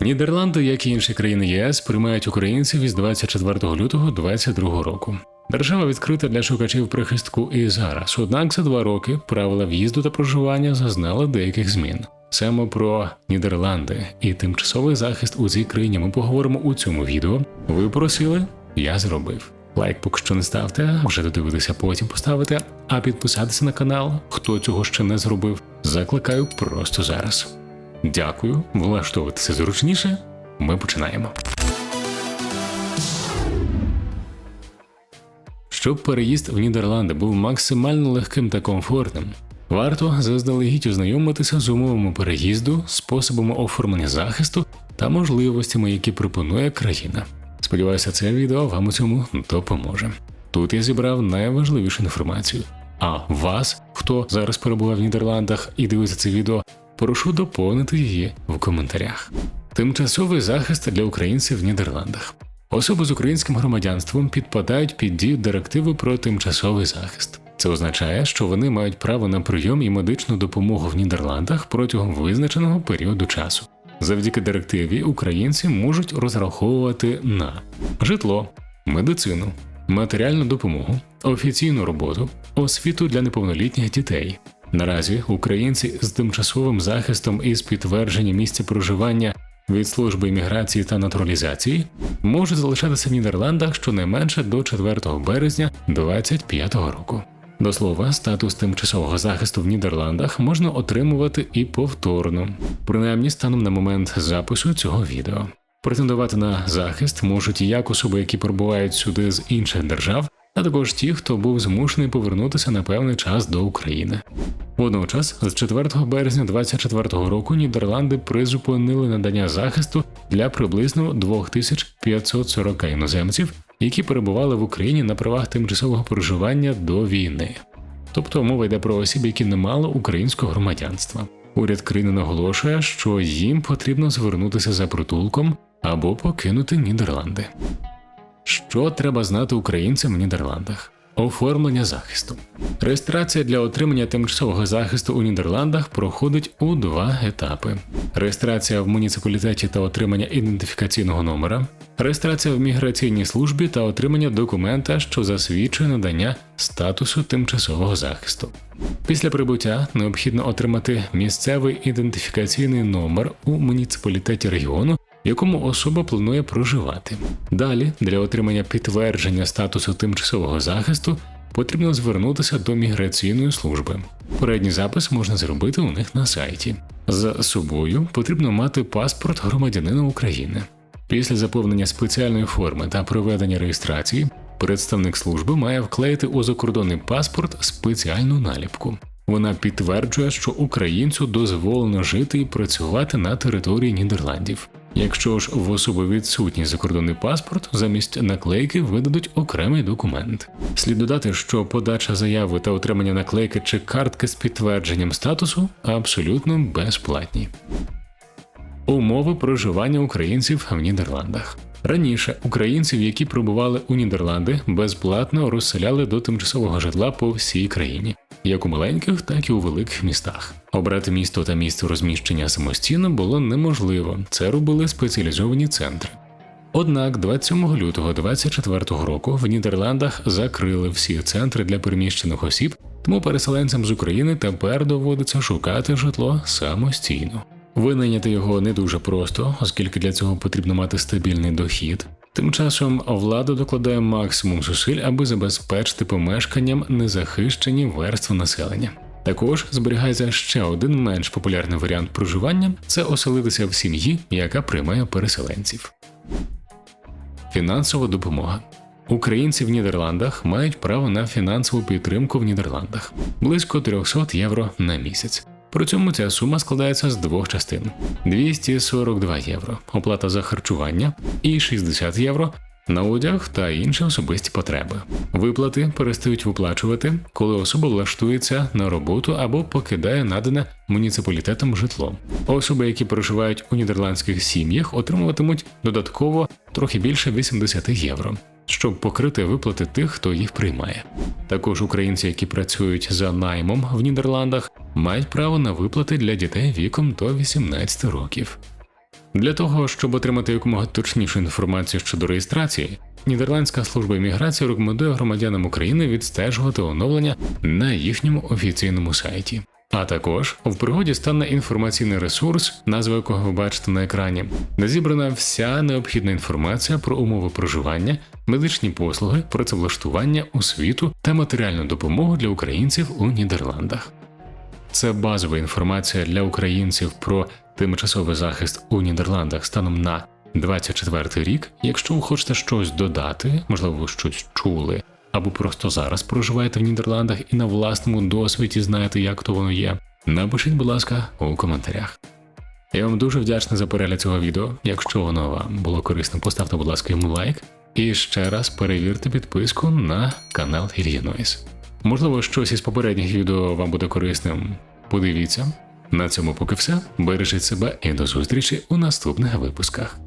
Нідерланди, як і інші країни ЄС, приймають українців із 24 лютого 2022 року. Держава відкрита для шукачів прихистку і зараз. Однак за два роки правила в'їзду та проживання зазнали деяких змін. Саме про Нідерланди і тимчасовий захист у цій країні ми поговоримо у цьому відео. Ви просили, я зробив. Лайк поки що не ставте, вже додивитися потім поставити, а підписатися на канал, хто цього ще не зробив, закликаю просто зараз. Дякую, влаштовуватися зручніше. Ми починаємо. Щоб переїзд в Нідерланди був максимально легким та комфортним, варто заздалегідь ознайомитися з умовами переїзду, способами оформлення захисту та можливостями, які пропонує країна. Сподіваюся, це відео вам у цьому допоможе. Тут я зібрав найважливішу інформацію. А вас, хто зараз перебуває в Нідерландах і дивиться це відео, прошу доповнити її в коментарях. Тимчасовий захист для українців в Нідерландах. Особи з українським громадянством підпадають під дію директиви про тимчасовий захист. Це означає, що вони мають право на прийом і медичну допомогу в Нідерландах протягом визначеного періоду часу. Завдяки директиві українці можуть розраховувати на житло, медицину, матеріальну допомогу, офіційну роботу, освіту для неповнолітніх дітей. Наразі українці з тимчасовим захистом і з підтвердженням місця проживання від служби імміграції та натуралізації можуть залишатися в Нідерландах щонайменше до 4 березня 2025 року. До слова, статус тимчасового захисту в Нідерландах можна отримувати і повторно, принаймні станом на момент запису цього відео. Претендувати на захист можуть як особи, які перебувають сюди з інших держав, а також ті, хто був змушений повернутися на певний час до України. Водночас, з 4 березня 2024 року Нідерланди призупинили надання захисту для приблизно 2540 іноземців, які перебували в Україні на правах тимчасового проживання до війни. Тобто мова йде про осіб, які не мали українського громадянства. Уряд країни наголошує, що їм потрібно звернутися за притулком або покинути Нідерланди. Що треба знати українцям в Нідерландах? Оформлення захисту. Реєстрація для отримання тимчасового захисту у Нідерландах проходить у два етапи: реєстрація в муніципалітеті та отримання ідентифікаційного номера, реєстрація в міграційній службі та отримання документа, що засвідчує надання статусу тимчасового захисту. Після прибуття необхідно отримати місцевий ідентифікаційний номер у муніципалітеті регіону якому особа планує проживати. Далі, для отримання підтвердження статусу тимчасового захисту, потрібно звернутися до міграційної служби. Передній запис можна зробити у них на сайті. За собою потрібно мати паспорт громадянина України. Після заповнення спеціальної форми та проведення реєстрації представник служби має вклеїти у закордонний паспорт спеціальну наліпку. Вона підтверджує, що українцю дозволено жити і працювати на території Нідерландів. Якщо ж в особи відсутній закордонний паспорт, замість наклейки видадуть окремий документ. Слід додати, що подача заяви та отримання наклейки чи картки з підтвердженням статусу абсолютно безплатні. Умови проживання українців в Нідерландах. Раніше українців, які прибували у Нідерланди, безплатно розселяли до тимчасового житла по всій країні, як у маленьких, так і у великих містах. Обрати місто та місце розміщення самостійно було неможливо. Це робили спеціалізовані центри. Однак 27 лютого 2024 року в Нідерландах закрили всі центри для переміщених осіб, тому переселенцям з України тепер доводиться шукати житло самостійно. Винайняти його не дуже просто, оскільки для цього потрібно мати стабільний дохід. Тим часом влада докладає максимум зусиль, аби забезпечити помешканням незахищені верстви населення. Також зберігається ще один менш популярний варіант проживання це оселитися в сім'ї, яка приймає переселенців. Фінансова допомога. Українці в Нідерландах мають право на фінансову підтримку в Нідерландах близько 300 євро на місяць. При цьому ця сума складається з двох частин: 242 євро оплата за харчування і 60 євро на одяг та інші особисті потреби. Виплати перестають виплачувати, коли особа влаштується на роботу або покидає надане муніципалітетом житло. Особи, які проживають у нідерландських сім'ях, отримуватимуть додатково трохи більше 80 євро щоб покрити виплати тих, хто їх приймає. Також українці, які працюють за наймом в Нідерландах, мають право на виплати для дітей віком до 18 років. Для того, щоб отримати якомога точнішу інформацію щодо реєстрації, Нідерландська служба імміграції рекомендує громадянам України відстежувати оновлення на їхньому офіційному сайті. А також в пригоді стане інформаційний ресурс, назву якого ви бачите на екрані, де зібрана вся необхідна інформація про умови проживання, медичні послуги, працевлаштування, освіту та матеріальну допомогу для українців у Нідерландах. Це базова інформація для українців про тимчасовий захист у Нідерландах станом на 24 рік. Якщо ви хочете щось додати, можливо, ви щось чули, або просто зараз проживаєте в Нідерландах і на власному досвіді знаєте, як то воно є. Напишіть, будь ласка, у коментарях. Я вам дуже вдячний за перегляд цього відео. Якщо воно вам було корисним, поставте, будь ласка, йому лайк. І ще раз перевірте підписку на канал Ільїнойс. Можливо, щось із попередніх відео вам буде корисним. Подивіться. На цьому поки все. Бережіть себе і до зустрічі у наступних випусках.